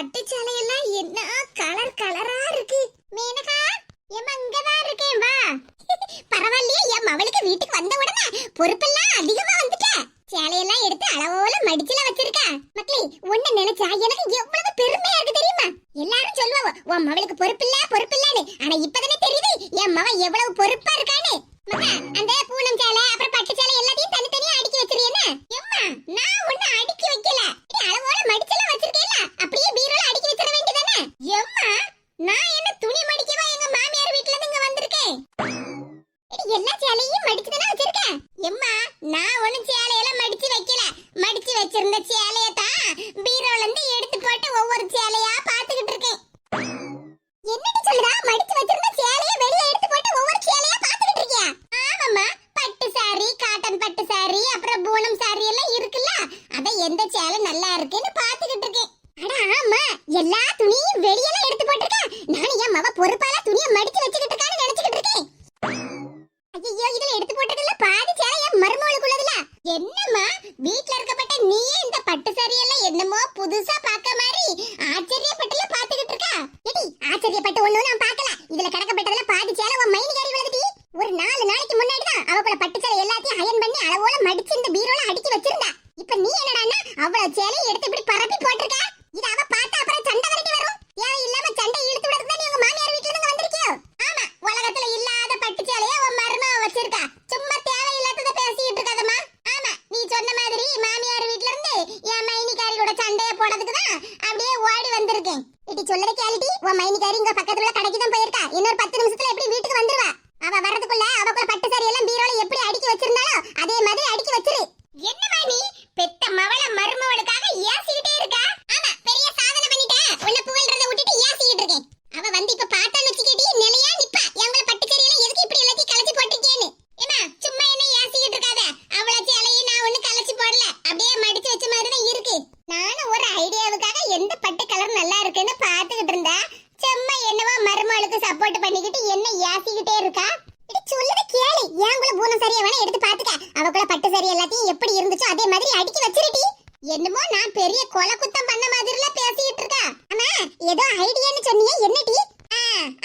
பட்டு சேலையெல்லாம் என்ன கலர் கலரா இருக்கு? மேனகா ஏம்மா இங்கதான் இருக்கேன் வா. பரவாயில்லையே என் மவளுக்கு வீட்டுக்கு வந்த உடனே பொறுப்பெல்லாம் அதிகமா வந்துட்ட. சேலையெல்லாம் எடுத்து அளவோல மடிச்சுல வச்சிருக்க. மக்களே ஒண்ணு நினைச்சா எனக்கு எவ்வளவு பெருமையா இருக்கு தெரியுமா? எல்லாரும் சொல்லுவா உன் மவளுக்கு பொறுப்பில்ல போட்டு ஒவ்வொரு சேலையா பாத்துக்கிட்டு இருக்கேன். என்னடி சொல்லுடா மடிச்சு வச்சிருந்த சேலைய வெளிய எடுத்து போட்டு ஒவ்வொரு சேலையா பாத்துக்கிட்டு இருக்கியா? ஆமாம்மா பட்டு சாரி காட்டன் பட்டு சாரி அப்புறம் பூனம் சாரி எல்லாம் இருக்குல்ல அத எந்த சேலை நல்லா இருக்குன்னு பாத்துக்கிட்டு இருக்கேன். அட ஆமா எல்லா துணியும் வெளியெல்லாம் எடுத்து போட்டிருக்க நானும் என் மவ பொறுப்பால துணியை மடிச்சு வச்சுக்கிட்டு இருக்கான்னு நினைச்சுக்கிட்டு இருக்கேன். ஐயோ இதுல எடுத்து போட்டதுல பாதி சேலை என் மருமகளுக்குள்ளதுல? என்ன அவ்வளவு சேலையை எடுத்து இப்படி பரப்பி போட்டு இது அவ பார்த்தா அப்புறம் சண்டை வரட்டி வரும் தேவை இல்லாம சண்டை இழுத்து விடுறதுக்கு தான் நீ உங்க மாமியார் வீட்டுல இருந்து வந்திருக்கியோ ஆமா உலகத்துல இல்லாத பட்டு சேலைய உன் மருமக வச்சிருக்கா சும்மா தேவையில்லாதத பேசிட்டு இருக்காதம்மா ஆமா நீ சொன்ன மாதிரி மாமியார் வீட்ல இருந்து என் மைனிகாரி கூட சண்டைய போடுறதுக்கு தான் அப்படியே ஓடி வந்திருக்கேன் இடி சொல்லற கேளிட்டி உன் மைனிகாரி இங்க பக்கத்துல உள்ள கடைக்கு தான் போயிருக்கா இன்னொரு பத்து நிமிஷத்துல எப்படி வீட்டுக்கு வந்துருவா அவ வர்றதுக்குள்ள அவக்குள்ள பட்டு சாரி எல்லாம் பீரோல எப்படி அடுக்கி வச்சிருந்தாலோ அதே மாதிரி அடுக்கி வச்சிரு என்னமா நீ பெத்த மவள மருமவளுக்காக ஏசிக்கிட்டே இருக்கா ஆமா பெரிய சாதனை பண்ணிட்ட உன்னை புகழ்றத விட்டுட்டு ஏசிக்கிட்டு இருக்கேன் அவ வந்து இப்ப பார்த்தான்னு வச்சுக்கிட்டி நிலையா நிப்பா எங்களை பட்டு சேரியெல்லாம் எதுக்கு இப்படி எல்லாத்தையும் கலைச்சு போட்டிருக்கேன்னு ஏமா சும்மா என்ன ஏசிக்கிட்டு இருக்காத அவள சேலையை நான் ஒண்ணு கலைச்சு போடல அப்படியே மடிச்சு வச்ச மாதிரி தான் இருக்கு நானும் ஒரு ஐடியாவுக்காக எந்த பட்டு கலர் நல்லா இருக்குன்னு பாத்துக்கிட்டு இருந்தா சும்மா என்னவோ மருமகளுக்கு சப்போர்ட் பண்ணிக்கிட்டு என்ன ஏசிக்கிட்டே இருக்கா இது சொல்லுத கேளு ஏங்குள்ள பூனம் சரியா வேணா எடுத்து பாத்துக்க அவக்குள்ள பட்டு சரி எல்லாத்தையும் எப்படி இருந்துச்சோ அதே மாதிரி அடுக்கி வச்சிருடி என்னமோ நான் பெரிய கொலை குத்தம் பண்ண மாதிரில பேசிட்டு இருக்கா ஆமா ஏதோ ஐடியான்னு சொன்னியே என்னடி ஆ,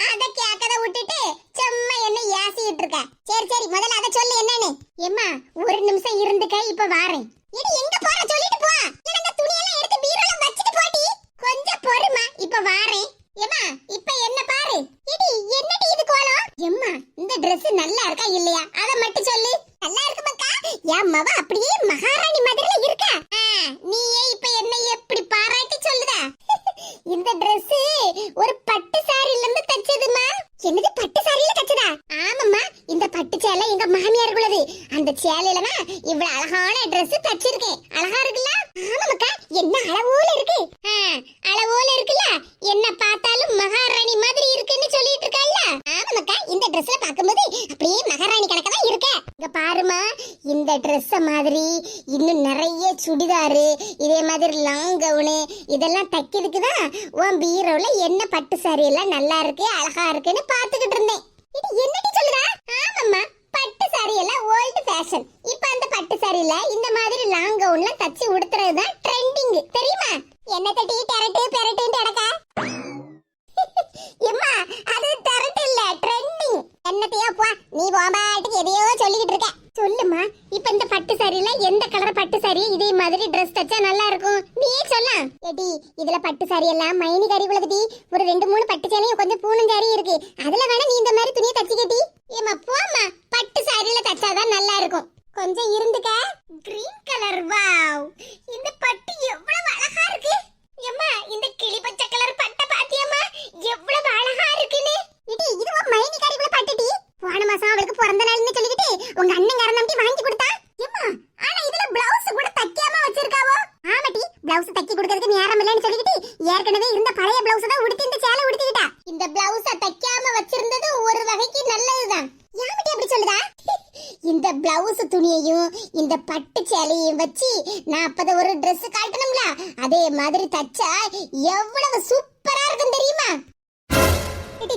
அத கேக்கத விட்டுட்டு சும்மா என்ன ஏசிட்டு இருக்க சரி சரி முதல்ல அத சொல்லு என்னன்னு எம்மா ஒரு நிமிஷம் இருந்துக்க இப்ப வாரேன் இது எங்க போற சொல்லிட்டு போ எனக்கு துணியெல்லாம் எடுத்து பீரோல வச்சிட்டு போடி கொஞ்சம் பொறுமா இப்ப வாரேன் எம்மா இப்ப என்ன பாரு இடி என்னடி இது கோலம் எம்மா இந்த Dress நல்லா இருக்கா இல்லையா அத மட்டும் சொல்லு நல்லா இருக்கு மக்கா என் மவ அப்படியே மகாராணி மாதிரில இருக்கா ஆ, நீயே இப்ப என்ன எப்படி பாராட்டி சொல்லுத இந்த Dress ஒரு பட்டு சாரில இருந்து தச்சதுமா என்னது பட்டு சாரியில தச்சதா ஆமாம்மா இந்த பட்டு சேலை எங்க மாமியார் உள்ளது அந்த சேலையில தான் இவ்வளவு அழகான Dress தச்சிருக்கேன் அழகா இருக்குல்ல ஆமாமக்கா என்ன அளவோல இருக்கு ஆ, அளவோல இருக்குல்ல என்ன பார்த்தாலும் மகாராணி மாதிரி இருக்குன்னு சொல்லிட்டு இருக்கல்ல ட்ரெஸ்ல பாக்கும்போது அப்படியே மகாராணி கணக்க தான் இருக்க. இங்க பாருமா இந்த ட்ரெஸ் மாதிரி இன்னும் நிறைய சுடிதாரு இதே மாதிரி லாங் கவுனு இதெல்லாம் தைக்கிறதுக்கு தான் உன் பீரோல என்ன பட்டு சாரி எல்லாம் நல்லா இருக்கு அழகா இருக்குன்னு பாத்துக்கிட்டு இருந்தேன். இது என்னடி சொல்றா ஆமாம்மா பட்டு சாரி எல்லாம் ஓல்டு ஃபேஷன் இப்போ அந்த பட்டு சாரியில இந்த மாதிரி லாங் கவுன்ல தச்சு உடுத்துறது தான் ட்ரெண்டிங் தெரியுமா? என்ன தட்டி டெரட்டு பெரட்டுன்னு கிடக்கா. எம்மா அது டெரட்டு இல்ல ட்ரெண்ட் என்னத்தையோ போ நீ போம்பாட்டுக்கு எதையோ சொல்லிக்கிட்டு இருக்க. சொல்லுமா இப்ப இந்த பட்டு சாரில எந்த கலர் பட்டு சாரி இதே மாதிரி ட்ரெஸ் தச்சா நல்லா இருக்கும்? நீயே சொல்ல. ஏடி இதுல பட்டு சாரி எல்லாம் மைனி கறி உள்ளதுடி ஒரு ரெண்டு மூணு பட்டு சேலையும் கொஞ்சம் பூணும் சாரி இருக்கு. அதுல வேணா நீ இந்த மாதிரி துணியை தச்சுக்கிட்டி ஏமா போம்மா பட்டு சாரியில தச்சாதான் நல்லா இருக்கும் கொஞ்சம் இருந்துக்க கிரீன் கலர் வாவ் இந்த பட்டு எவ்வளவு அழகா இருக்கு எம்மா இந்த கிளி பச்சை கலர் பட்டை பாத்தியம்மா எவ்வளவு அழகா இருக்குன்னு இடி இது உன் மைனி கறிக்குள்ள பட்டுடி போன மாசம் அவளுக்கு பிறந்த நாள்னு சொல்லிக்கிட்டு உங்க வாங்கி கொடுத்தா? எம்மா ஆனா இதுல பிளவுஸ் கூட தைக்காம வச்சிருக்காவோ? ஆமாட்டி பிளவுஸ் தைக்க கொடுக்கறதுக்கு நேரம் இல்லைன்னு சொல்லிக்கிட்டு ஏற்கனவே இருந்த பழைய பிளவுஸ் தான் உடுத்தி இந்த சேலை உடுத்திக்கிட்டா. இந்த பிளவுஸ தைக்காம வச்சிருந்தது ஒரு வகைக்கு நல்லதுதான். யாமட்டி அப்படி சொல்லுதா? இந்த பிளவுஸ் துணியையும் இந்த பட்டு சேலையும் வச்சு நான் அப்பத ஒரு Dress காட்டணும்ல? அதே மாதிரி தச்சா எவ்வளவு சூப்பரா இருக்கும் தெரியுமா?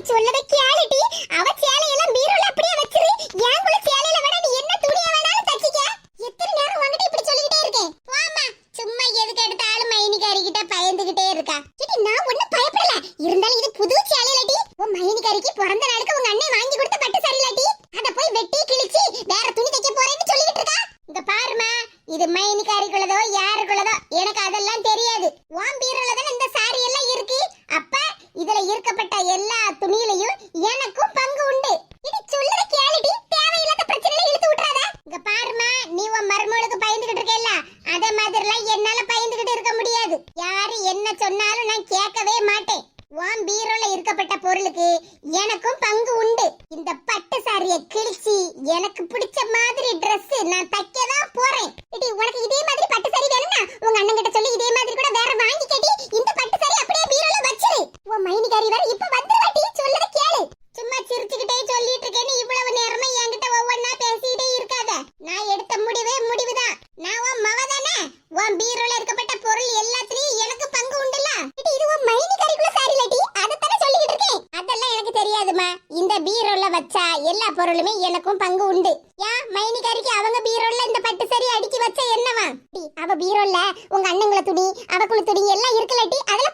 சொல்லத கேளுடி அவ சேலையெல்லாம் பீரோல அப்படியே வச்சிரு. ஏன் கூட சேலையில வேணா நீ என்ன துணிய வேணாலும் தச்சிக்க எத்தனை நேரம் வாங்கிட்டு இப்படி சொல்லிக்கிட்டே இருக்கேன் போம்மா சும்மா எதுக்கு எடுத்தாலும் மைனிகாரி கிட்ட பயந்துகிட்டே இருக்கா இடி நான் என்ன சொன்னாலும் நான் கேட்கவே மாட்டேன். உன் பீரோல இருக்கப்பட்ட பொருளுக்கு எனக்கும் பங்கு உண்டு. இந்த பட்டு சாரிய கிழிச்சி எனக்கு பிடிச்ச மாதிரி ட்ரெஸ் நான் தைக்க தான் போறேன். இடி உனக்கு இதே மாதிரி பட்டு சாரி வேணும்னா உங்க அண்ணன் கிட்ட சொல்லி இதே மாதிரி கூட வேற வாங்கி கட்டி இந்த பட்டு சாரி அப்படியே பீரோல வச்சிரு. உன் மைனிகாரி வேற இப்ப வந்துருவாட்டி சொல்லத கேளு. சும்மா சிரிச்சுக்கிட்டே சொல்லிட்டு இருக்கேன்னு இவ்வளவு நேரமா என்கிட்ட ஒவ்வொன்னா பேசிட்டே இருக்காத நான் எடுத்த முடிவே முடிவுதான் நான் உன் மவ தானே உன் பீரோல இருக்கப்பட்ட பொருள் எல்லாத்துலயும் எனக்கு பங்கு உண்டுல இது இது உன் மைனி கறிக்குள்ள சாரி லட்டி அதத்தானே சொல்லிக்கிட்டு இருக்கேன் அதெல்லாம் எனக்கு தெரியாதுமா இந்த பீரோல வச்சா எல்லா பொருளுமே எனக்கும் பங்கு உண்டு. ஏன் மைனி கறிக்கு அவங்க பீரோல இந்த பட்டு சரி அடுக்கி வச்ச என்னவா? அவ பீரோல்ல உங்க அண்ணங்கள துணி அவக்குள்ள துணி எல்லாம் இருக்கலட்டி அதுல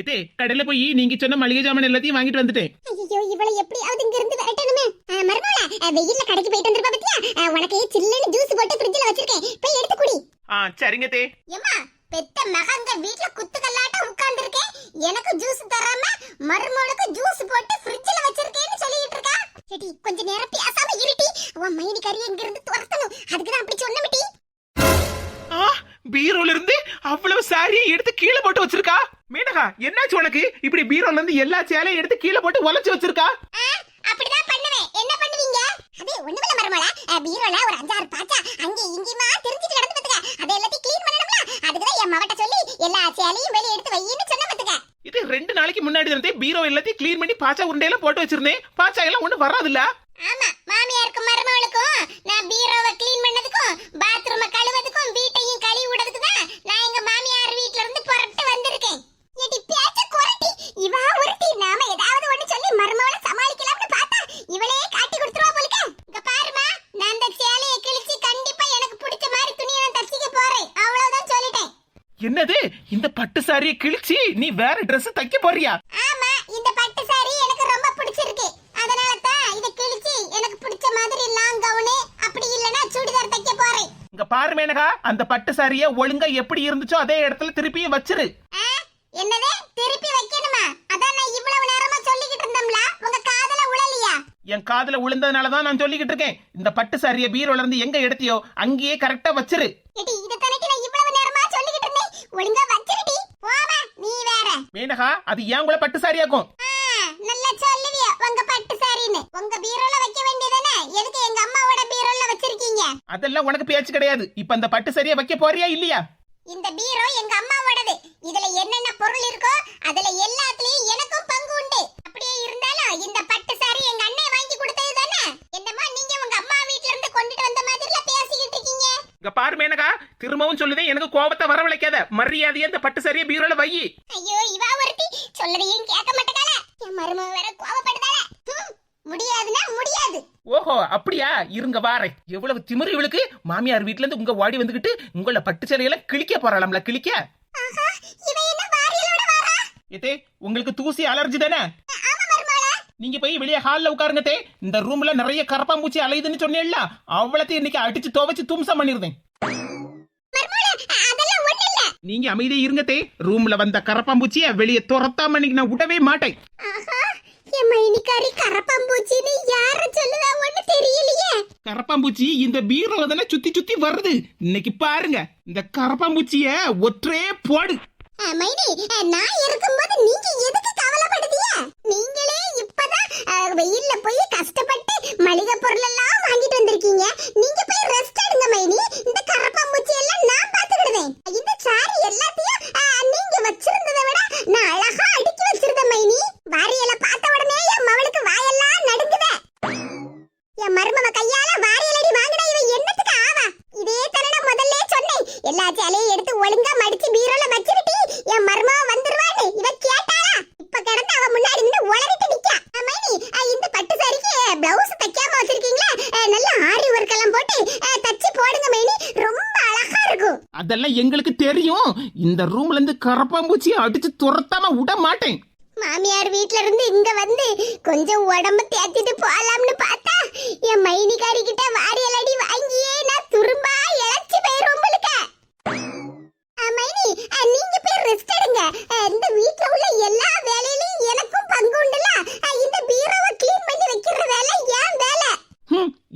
இதே கடையில போய் நீங்க சொன்ன மளிகை ஜாமான் எல்லாத்தையும் வாங்கிட்டு வந்துட்டேன். ஐயோ இவளை எப்படியாவது இங்க இருந்து விரட்டணுமே? மருமவள வெயில்ல கடைக்கு போயிட்டு வந்திருப்பா பத்தியா? உனக்கு சில்லுன்னு ஜூஸ் போட்டு ஃப்ரிட்ஜ்ல வச்சிருக்கேன். போய் எடுத்து குடி. ஆ சரிங்க தே. ஏம்மா பெத்த மகங்க வீட்ல குத்துக்கல்லாட்டம் உட்கார்ந்து இருக்கேன் எனக்கு ஜூஸ் தராம மருமகளுக்கு ஜூஸ் போட்டு ஃப்ரிட்ஜ்ல வச்சிருக்கேன்னு சொல்லிட்டு இருக்கா? செடி கொஞ்ச நேரம் பேசாம இருட்டி உன் மைனி கறி இங்க இருந்து துரத்தணும். அதுக்கு தான் அப்படி சொன்னமிட்டி ஆ பீரோல இருந்து அவ்வளவு சாரியை எடுத்து கீழே போட்டு வச்சிருக்கா? மேனகா என்னாச்சு உனக்கு? இப்படி பீரோல இருந்து எல்லா சேலையும் எடுத்து கீழே போட்டு உழைச்சு வச்சிருக்கா? அப்படிதான் பண்ணுவேன். என்ன பண்ணுவீங்க? அது ஒண்ணுமில்ல மருமகள. பீரோல ஒரு அஞ்சாறு பாச்சா அங்கே இங்கேயுமா தெரிஞ்சிட்டு கிடந்து பத்துக்க அதை எல்லாத்தையும் க்ளீன் பண்ணணும்ல? அதுக்கு தான் என் மவட்ட சொல்லி எல்லா சேலையும் வெளிய எடுத்து வையின்னு சொன்ன பத்துக்க இது ரெண்டு நாளைக்கு முன்னாடி இருந்தே பீரோ எல்லாத்தையும் க்ளீன் பண்ணி பாச்சா உருண்டையெல்லாம் போட்டு வச்சிருந்தேன். பாச்சா எல்லாம் ஒண்ணு வராதுல்ல? ஆமா மாமியாருக்கும் மருமகளுக்கும் நான் பீரோவை க்ளீன் பண்ணதுக்கும் பாத்ரூம கழுவதுக்கும் வீட்டையும் கழுவி விடுறதுக்கு தான் நான் எங்க மாமியார் வீட்ல இருந்து புறப்பட்டு வந்திருக்கேன் எடி பேச்ச குரட்டி இவா ஒருத்தி நாம ஏதாவது ஒண்ணு சொல்லி மருமகளை சமாளிக்கலாம்னு பார்த்தா இவளே காட்டி கொடுத்துருவா போலுக்க இங்க பாருமா நான் இந்த சேலையை கிழிச்சு கண்டிப்பா எனக்கு பிடிச்ச மாதிரி துணியை நான் தச்சிக்க போறேன் அவ்வளவுதான் சொல்லிட்டேன் என்னது? இந்த பட்டு சாரியை கிழிச்சு நீ வேற Dress தைக்க போறியா? ஆமா இந்த பட்டு சாரி எனக்கு ரொம்ப பிடிச்சிருக்கு. அதனால தான் இத கிழிச்சு எனக்கு பிடிச்ச மாதிரி லாங் கவுனு அப்படி இல்லனா சுடிதார் தைக்க போறேன். இங்க பாரு மேனகா அந்த பட்டு சாரியை ஒழுங்கா எப்படி இருந்துச்சோ அதே இடத்துல திருப்பியும் வச்சிரு? என்னது? திருப்பி வைக்கணுமா? அதான் நான் இவ்வளவு நேரமா சொல்லிக்கிட்டு இருந்தோம்ல உங்க காதுல உழலையா? என் காதுல விழுந்ததுனால தான் நான் சொல்லிக்கிட்டு இருக்கேன். இந்த பட்டு சாரியை பீரோல இருந்து எங்க எடுத்தியோ அங்கேயே கரெக்டா வச்சிரு. இத தனக்கு நான் இவ்வளவு நேரமா சொல்லிக்கிட்டு இருந்தேன் ஒழுங்கா வச்சிருடி. போமா நீ வேற. மேனகா அது ஏன் கூட பட்டு சாரியாக்கும் நல்லா சொல்லுவிய உங்க பட்டு சாரின்னு உங்க பீரோல வைக்க வேண்டியதானே எதுக்கு எங்க அம்மாவோட பீரோல வச்சிருக்கீங்க? அதெல்லாம் உனக்கு பேச்சு கிடையாது. இப்ப அந்த பட்டு சாரியை வைக்க போறியா இல்லையா? இந்த பீரோ எங்க அம்மாவோடது. இதுல என்னென்ன பொருள் இருக்கோ அதுல எல்லாத்துலயும் எனக்கும் பங்கு உண்டு. அப்படியே இருந்தாலும் இந்த பட்டு சாரி எங்க அண்ணன் வாங்கி கொடுத்தது தானே என்னமா நீங்க உங்க அம்மா வீட்ல இருந்து கொண்டுட்டு வந்த இங்க பாரு மேனகா திரும்பவும் சொல்லுதேன் எனக்கு கோபத்தை வரவழைக்காத. மரியாதையா இந்த பட்டு சாரியை பீரோல வை. ஐயோ இவா ஒருத்தி. சொல்லதையும் கேட்க மாட்டேங்கால என் மருமக வேற கோவப்படுதால ஹம், முடியாதுன்னா முடியாது. ஓஹோ அப்படியா? இருங்க வாரேன். எவ்வளவு திமிரு இவளுக்கு. மாமியார் வீட்ல இருந்து உங்க வாடி வந்துகிட்டு உங்கள பட்டு சேலையெல்லாம் கிழிக்க போறாளாம்ல கிழிக்க. ஏதே உங்களுக்கு தூசி அலர்ஜி தானே? நீங்க போய் வெளியே ஹால்ல உட்காருங்க தே இந்த ரூம்ல நிறைய கரப்பாம்பூச்சி அலையுதுன்னு சொன்னேன்ல. அவ்வளத்தையும் இன்னைக்கு அடிச்சு துவைச்சு தும்சம் பண்ணிருந்தேன் நீங்க அமைதியா இருங்க தே ரூம்ல வந்த கரப்பாம்பூச்சிய வெளியே துரத்தாம இன்னைக்கு நான் விடவே மாட்டேன். கரப்பாம்பூச்சி இந்த பீரோல தானே சுத்தி சுத்தி வருது. இன்னைக்கு பாருங்க இந்த கரப்பாம்பூச்சிய ஒற்றே போடு. மைனி நான் இருக்கும்போது நீங்க எதுக்கு கவலைப்படுதீங்க? நீங்களே இப்பதான் ஆ, வெயில்ல போய் கஷ்டப்பட்டு மளிகை பொருள் எல்லாம் வாங்கிட்டு வந்திருக்கீங்க. நீங்க போய் ரெஸ்ட் எடுங்க மைனி. இந்த கரப்பாம்பூச்சி எல்லாம் நான் பாத்துக்கிடுவேன் இந்த சாரி எல்லாத்தையும் ஆ, நீங்க வச்சிருந்ததை விட நான் அழகா அடுக்கி வச்சிருந்தேன் மைனி வாரியல பார்த்த உடனே என் மவளுக்கு வாயெல்லாம் நடுங்குதே என் மருமவ கையால வாரியலடி வாங்கினா இவன் என்னத்துக்கு ஆவா இதே தானே நான் முதல்ல சொன்னேன் எல்லா சேலையும் எடுத்து ஒழுங்கா மடிச்சு பீரோல வச்சிருட்டி என் மருமவ வந்துருவான்னு இவ கேட்டாளா இப்ப கிடந்து அவ முன்னாடி நின்னு உளறிட்டு நிக்கா அஹ் மைனி அஹ் இந்த பட்டு சாரிக்கு பிளவுஸ் தைக்காம வச்சிருக்கீங்களா அஹ் நல்ல ஆரி ஒர்க் எல்லாம் போட்டு அஹ் தச்சு போடுங்க மைனி ரொம்ப அழகா இருக்கும் அதெல்லாம் எங்களுக்கு தெரியும். இந்த ரூம்ல இருந்து கரப்பாம்பூச்சியை அடிச்சு துரத்தாம விட மாட்டேன். மாமியார் வீட்ல இருந்து இங்க வந்து கொஞ்சம் உடம்பு தேத்திட்டு போலாம்னு பார்த்தா என் மைனிகாரி கிட்ட வாரியல் அடி வாங்கியே நான் துரும்பா இழைச்சு போயிரும் உங்களுக்கு மைனி நீங்க போய் ரெஸ்ட் எடுங்க. இந்த வீட்ல உள்ள எல்லா வேலையிலயும் எனக்கும் பங்கு உண்டுல. இந்த பீரோவை க்ளீன் பண்ணி வைக்கிற வேலை ஏன் வேலை.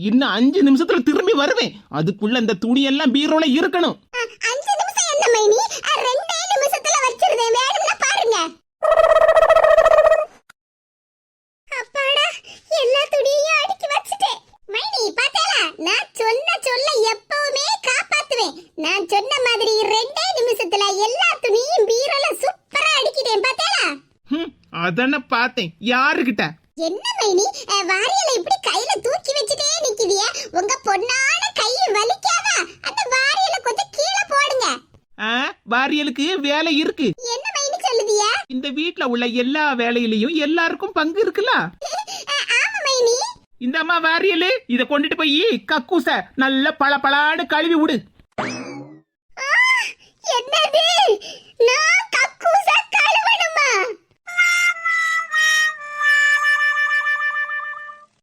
இன்னும் அஞ்சு நிமிஷத்துல திரும்பி வருவேன். அதுக்குள்ள இந்த துணி எல்லாம் பீரோல இருக்கணும் ஆ, அஞ்சு நிமிஷம் என்ன மைனி ஆ, ரெண்டே நிமிஷத்துல வச்சிருந்தேன் வேணும்னா பாருங்க அப்பாடா எல்லா துணியையும் அடுக்கி வச்சுட்டேன் மைனி பாத்தேலா நான் சொன்ன சொல்ல எப்பவுமே காப்பாத்துவேன் நான் சொன்ன மாதிரி ரெண்டே நிமிஷத்துல எல்லா துணியும் பீரோல சூப்பரா அடிக்கிட்டேன் பாத்தேலா ஹம், அதானே பார்த்தேன். யாருகிட்ட? என்ன மைனி? வாரியலை இப்படி கையில தூக்கி வச்சுட்டே நிக்குதிய உங்க பொண்ணான கை வலிக்காதா? அந்த வாரியலை கொஞ்சம் கீழே போடுங்க. வாரியலுக்கு வேலை இருக்கு. என்ன மைனி சொல்லுதியா? இந்த வீட்ல உள்ள எல்லா வேலையிலயும் எல்லாருக்கும் பங்கு இருக்குல்ல? ஆமா மைனி. இந்த அம்மா வாரியலு இத கொண்டுட்டு போய் கக்கூச நல்ல பளபளான்னு கழுவி விடு. என்னது?